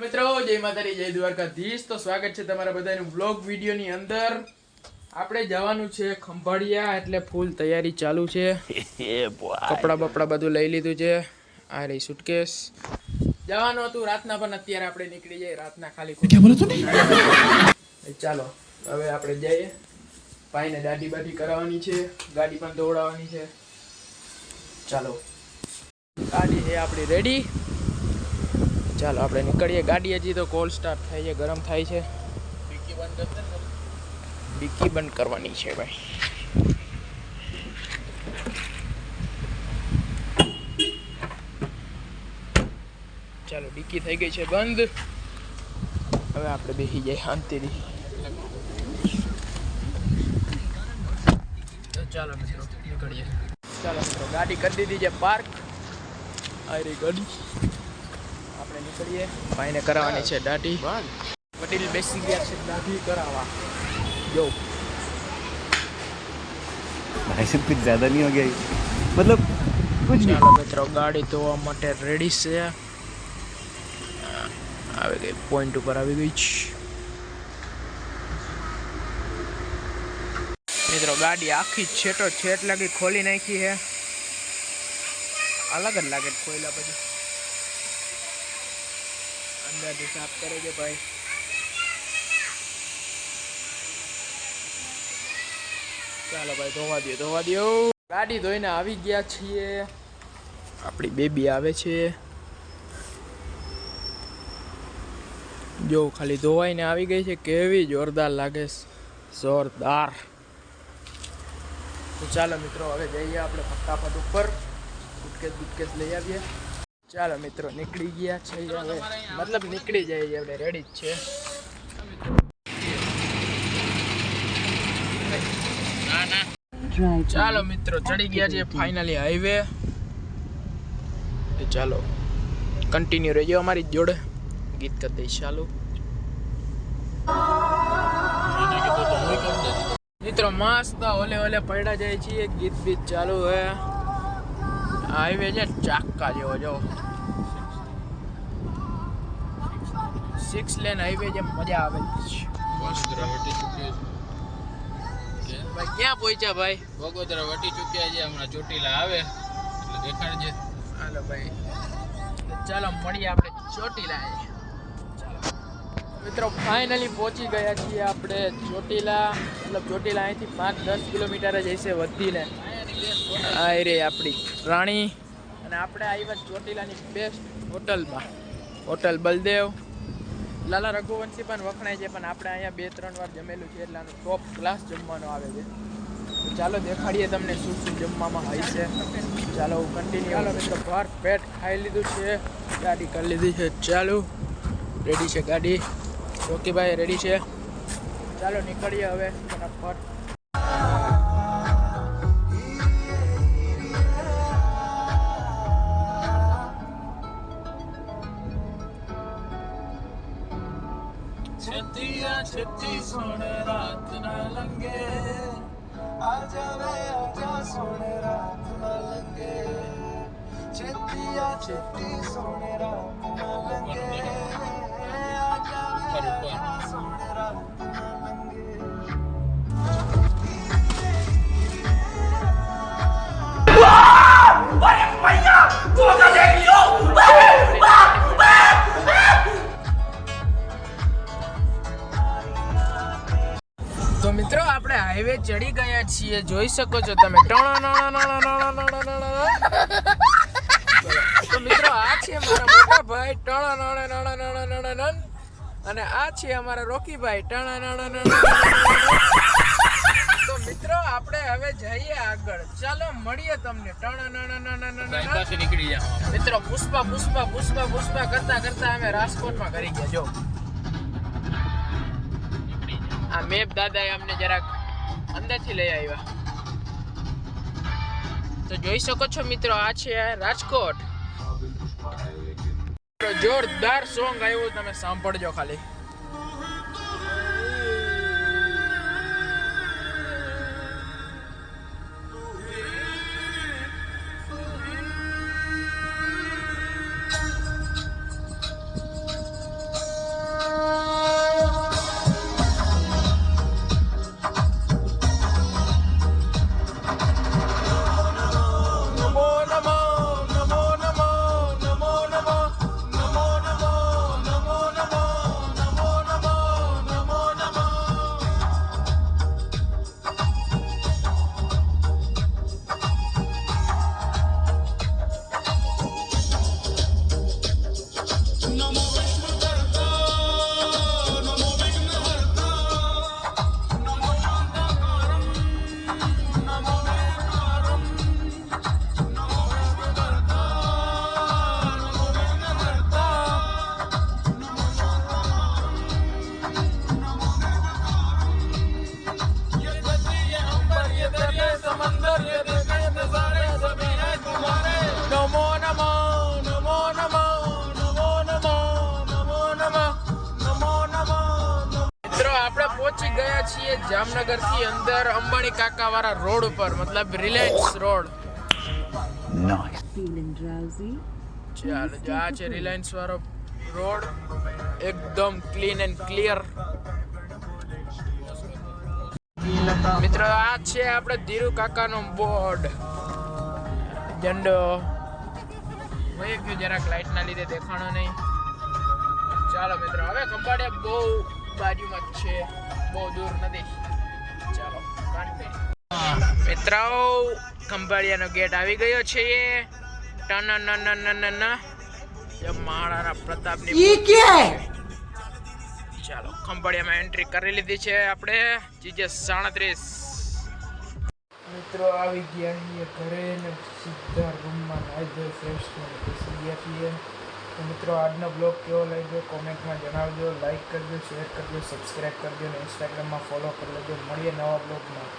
મિત્રો જય માતાજી જય દ્વારકાધીશ. તો સ્વાગત છે તમારા બધાનું બ્લોગ વિડીયોની અંદર. આપણે જવાનું છે ખંભાળિયા એટલે ફૂલ તૈયારી ચાલુ છે. કપડાં બપડા બધું લઈ લીધું છે. આ રહી સુટકેસ જવાનું હતું રાતના પણ અત્યારે આપણે નીકળી જઈએ રાતના ખાલી ચાલો હવે આપણે જઈએ. ભાઈને દાઢી બાઢી કરાવવાની છે. ગાડી પણ દોડાવવાની છે. ચાલો. ગાડી છે આપણી રેડી ચાલો, આપણે નીકળીએ ગાડી હજી તો કોલ સ્ટાર્ટ થાય છે, ગરમ થાય છે. ડિક્કી બંધ કરવાની છે ભાઈ. ચાલો, ડિક્કી થઈ ગઈ છે, બંધ. હવે આપણે બેસી જઈએ શાંતિથી. તો ચાલો મિત્રો, નીકળીએ. ચાલો મિત્રો, ગાડી કરી દીધી છે પાર્ક આ રહી ગાડી. આપણે નીકળીએ. ભાઈને કરાવવાની છે દાઢી. વડીલ બેસી ગયા છે દાઢી કરાવવા. જો. ભાઈ સાહેબ કુછ જ્યાદા નહીં હો મતલબ કુછ નહીં. મિત્રો ગાડી ધોવા માટે રેડી છે. આવી ગઈ પોઈન્ટ ઉપર આવી ગઈ છે. મિત્રો ગાડી આખી છેટો છેટ લાગી ખોલી નાખી હે અલગ જ લાગે ખોલ્યા પછી. અંદરથી સાફ કરે છે ભાઈ. ચાલો ભાઈ, ધોવા દો ધોવા દો ગાડી ધોઈને આવી ગયા છીએ. આપણી બેબી આવે છે. જો, ખાલી ધોવાઈને આવી ગઈ છે. કેવી જોરદાર લાગે જોરદાર. તો ચાલો મિત્રો, હવે જઈએ આપણે ફટાફટ ઉપર. ગુટકેસ બુટકેસ લઈ આવીએ. ચાલો મિત્રો નીકળી ગયા છે હવે. મતલબ નીકળી જાય આપણે રેડી જ છે. ચાલો મિત્રો ચડી ગયા છે ફાઇનલી હાઈવે ચાલો કન્ટિન્યુ રહેજો અમારી જોડે. ગીત કરી દઈશ ચાલુ. મિત્રો મસ્ત ઓલે ઓલે પડ્યા જાય છીએ ગીત બીત ચાલુ હે હાઈવે છે ચાક્કા જેવો જો. સિક્સ લેન હાઈવે જે મજા આવે. છે. ભાઈ ક્યાં પહોંચ્યા ભાઈ? બગોદરા વટી ચૂક્યા છે હમણાં ચોટીલા આવે. એટલે દેખાડજે. હાલો ભાઈ. ચાલો મળીએ આપણે ચોટીલા મિત્રો ફાઇનલી પહોંચી ગયા છીએ આપણે ચોટીલા. મતલબ ચોટીલા અહીંથી પાંચ દસ કિલોમીટર જ હશે વધીને. આ રે આપણી રાણી અને આપણે આવ્યા ચોટીલાની બેસ્ટ હોટલમાં. હોટલ બલદેવ. લાલા રઘુવંશી પણ વખણાય છે, પણ આપણે અહીંયા બે, ત્રણ વાર જમેલું છે એટલે આનું ટોપ ક્લાસ જમવાનો આવે છે. ચાલો દેખાડીએ તમને શું શું જમવામાં હોય છે. ચાલો કન્ટિન્યુ ચાલો ભાર પેટ ખાઈ લીધું છે. ગાડી કરી લીધી છે. ચાલો. રેડી છે ગાડી? ચોકીભાઈ રેડી છે? ચાલો નીકળીએ હવે. ફટાફટ. છતી સોને રાત ના લંગે આજા રે આજા સોને રાત ના લંગે છતિયા છતી સોને રાત ના લંગે આજા રે આજા સોને રાત ના લંગે હાઈવે ચડી ગયા છીએ જોઈ શકો છો તમે ટણા નાણા નાણા નાણા નાણા નાણા તો મિત્રો આ છે મારા મોટા ભાઈ ટણા નાણા નાણા નાણા નાણા નાણ અને આ છે અમારા રોકીભાઈ ટણા તો મિત્રો આપણે હવે જઈએ આગળ ચાલો મળીએ તમને ટણા નાણા નાણા નાણા પાસે નીકળી જાવ મિત્રો પુષ્પા પુષ્પા પુષ્પા પુષ્પા કરતા કરતા અમે રાજકોટમાં કરી ગયા જો આ મેપ દાદાએ અમને જરાક અંદરથી લઈ આવ્યા. તો જોઈ શકો છો મિત્રો આ છે રાજકોટ. જોરદાર સોંગ આવ્યું તમે સાંભળજો ખાલી. રહ્યા છીએ જામનગરથી અંદર અંબાણી કાકા વાળા રોડ ઉપર મતલબ રિલાયન્સ રોડ. ચાલો આ છે રિલાયન્સ વાળો રોડ એકદમ ક્લીન એન્ડ ક્લિયર મિત્રો આ છે આપણે ધીરુ કાકાનો બોર્ડ. ઝંડો. વહી ગયું જરાક લાઇટના લીધે દેખાણો નહીં. ચાલો મિત્રો હવે કંપાડિયા બહુ બાજુમાં જ છે. બહુ દૂર નથી. ચાલો મિત્રો ખંભાળિયાનો ગેટ આવી ગયો છે ટન ન ન મહારાણા પ્રતાપની ચાલો ખંભાળિયામાં એન્ટ્રી કરી લીધી છે આપણે. જીજે સાડત્રીસ. મિત્રો આવી ગયા ઘરે ને સીધા રૂમમાં નાઈ ધોઈ ફ્રેશ ગયા છીએ. તો મિત્રો, આજનો બ્લોગ કેવો લાગ્યો? કોમેન્ટમાં જણાવજો લાઇક કરજો શેર કરજો સબસ્ક્રાઈબ કરજો અને ઇન્સ્ટાગ્રામમાં ફોલો કરી લેજો. મળીએ નવા બ્લોગમાં